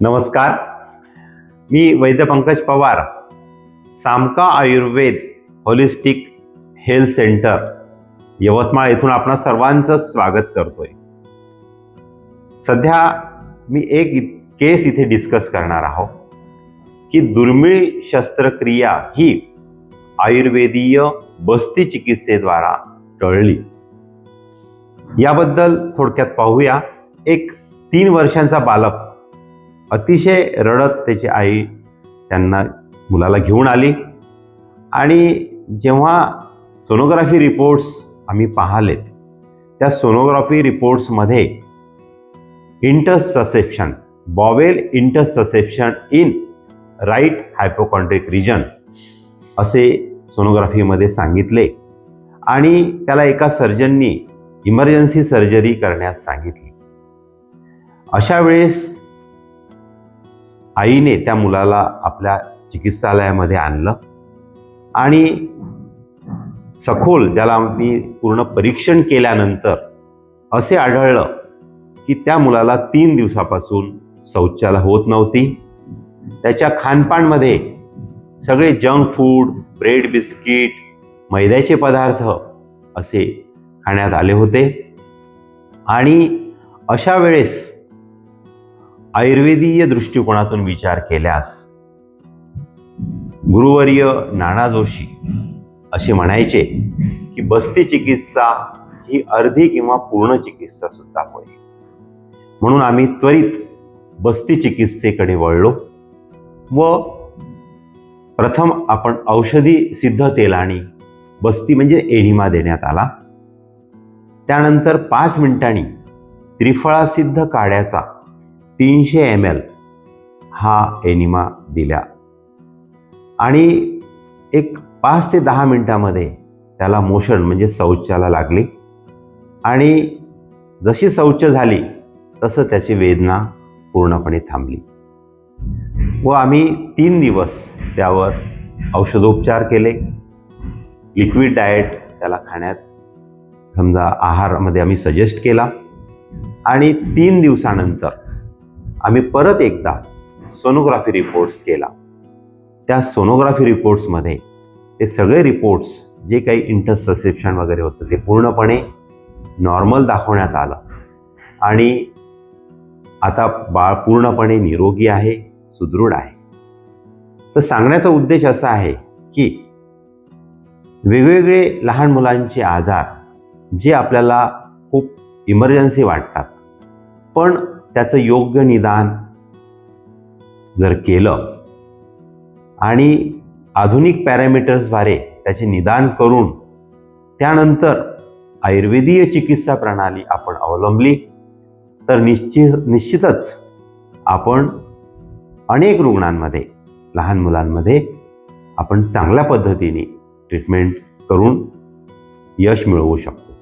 नमस्कार. मी Vaidya Pankaj Pawar Samka Ayurved holistic health centre Yavatmal येथून आपणा सर्वांचं स्वागत करतोय. सध्या मी एक केस इथे डिस्कस करणार आहोत की दुर्मिळ शस्त्रक्रिया ही आयुर्वेदीय बस्ती चिकित्सेद्वारा टळली. याबद्दल थोडक्यात पाहूया. एक तीन वर्षांचा बालक अतिशय रडत त्याची आई त्यांना मुलाला घेऊन आली. आणि जेव्हा सोनोग्राफी रिपोर्ट्स आम्ही पाहिलेत त्या sonography रिपोर्ट्समध्ये intussusception bowel intussusception in right hypochondriac region असे सोनोग्राफीमध्ये सांगितले. आणि त्याला एका सर्जननी इमर्जन्सी सर्जरी करण्यास सांगितली. अशा वेळेस आईने त्या मुलाला आपल्या चिकित्सालयामध्ये आणलं. आणि सखोल ज्याला मी पूर्ण परीक्षण केल्यानंतर असे आढळलं की त्या मुलाला तीन दिवसापासून शौचाला होत नव्हती. त्याच्या खानपानमध्ये सगळे जंक फूड ब्रेड बिस्किट मैद्याचे पदार्थ असे खाण्यात आले होते. आणि अशा वेळेस आयुर्वेदीय दृष्टिकोनातून विचार केल्यास गुरुवर्य नाना जोशी असे म्हणायचे की बस्ती चिकित्सा ही अर्धी किंवा पूर्ण चिकित्सा सुद्धा होय. म्हणून आम्ही त्वरित बस्ती चिकित्सेकडे वळलो व प्रथम आपण औषधी सिद्ध तेलाने बस्ती म्हणजे एनिमा देण्यात आला. त्यानंतर पाच मिनिटांनी त्रिफळा सिद्ध काड्याचा तीनशे एम एल हा एनिमा दिला आणि एक पाच ते दहा मिनटामध्ये त्याला मोशन म्हणजे शौचाला लागली. आणि जशी शौच झाली तसं त्याची वेदना पूर्णपणे थांबली. व आम्ही तीन दिवस त्यावर औषधोपचार केले. लिक्विड डाएट त्याला खाण्यात समजा आहारामध्ये आम्ही सजेस्ट केला. आणि तीन दिवसानंतर आम्ही परत एकदा सोनोग्राफी रिपोर्ट्स केला. त्या सोनोग्राफी रिपोर्ट्समध्ये ते सगळे रिपोर्ट्स जे काही इंटरससेप्शन वगैरे होतं ते पूर्णपणे नॉर्मल दाखवण्यात आलं. आणि आता बाळ पूर्णपणे निरोगी आहे सुदृढ आहे. तर सांगण्याचा उद्देश असा आहे की वेगवेगळे लहान मुलांचे आजार जे आपल्याला खूप इमर्जन्सी वाटतात पण त्याचं योग्य निदान जर केलं आणि आधुनिक पॅरामीटर्सद्वारे त्याचे निदान करून त्यानंतर आयुर्वेदीय चिकित्सा प्रणाली आपण अवलंबली तर निश्चित निश्चितच आपण अनेक रुग्णांमध्ये लहान मुलांमध्ये आपण चांगल्या पद्धतीने ट्रीटमेंट करून यश मिळवू शकतो.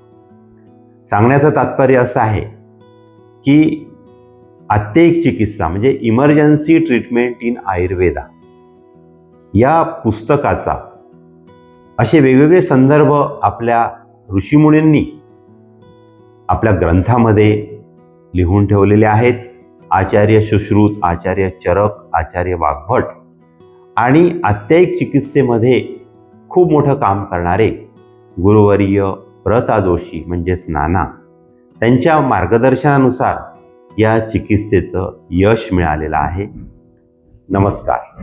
सांगण्याचं तात्पर्य असं आहे की आत्तेक चिकित्सा म्हणजे इमर्जन्सी ट्रीटमेंट इन आयुर्वेदा या पुस्तकाचा असे वेगवेगळे संदर्भ आपल्या ऋषीमुनींनी आपल्या ग्रंथामध्ये लिहून ठेवलेले आहेत. आचार्य सुश्रुत आचार्य चरक आचार्य वाघभट आणि आत्यायिक चिकित्सेमध्ये खूप मोठं काम करणारे गुरुवर्य प्रता जोशी म्हणजेच नाना त्यांच्या मार्गदर्शनानुसार या चिकित्सेचं यश मिळालेलं आहे. नमस्कार.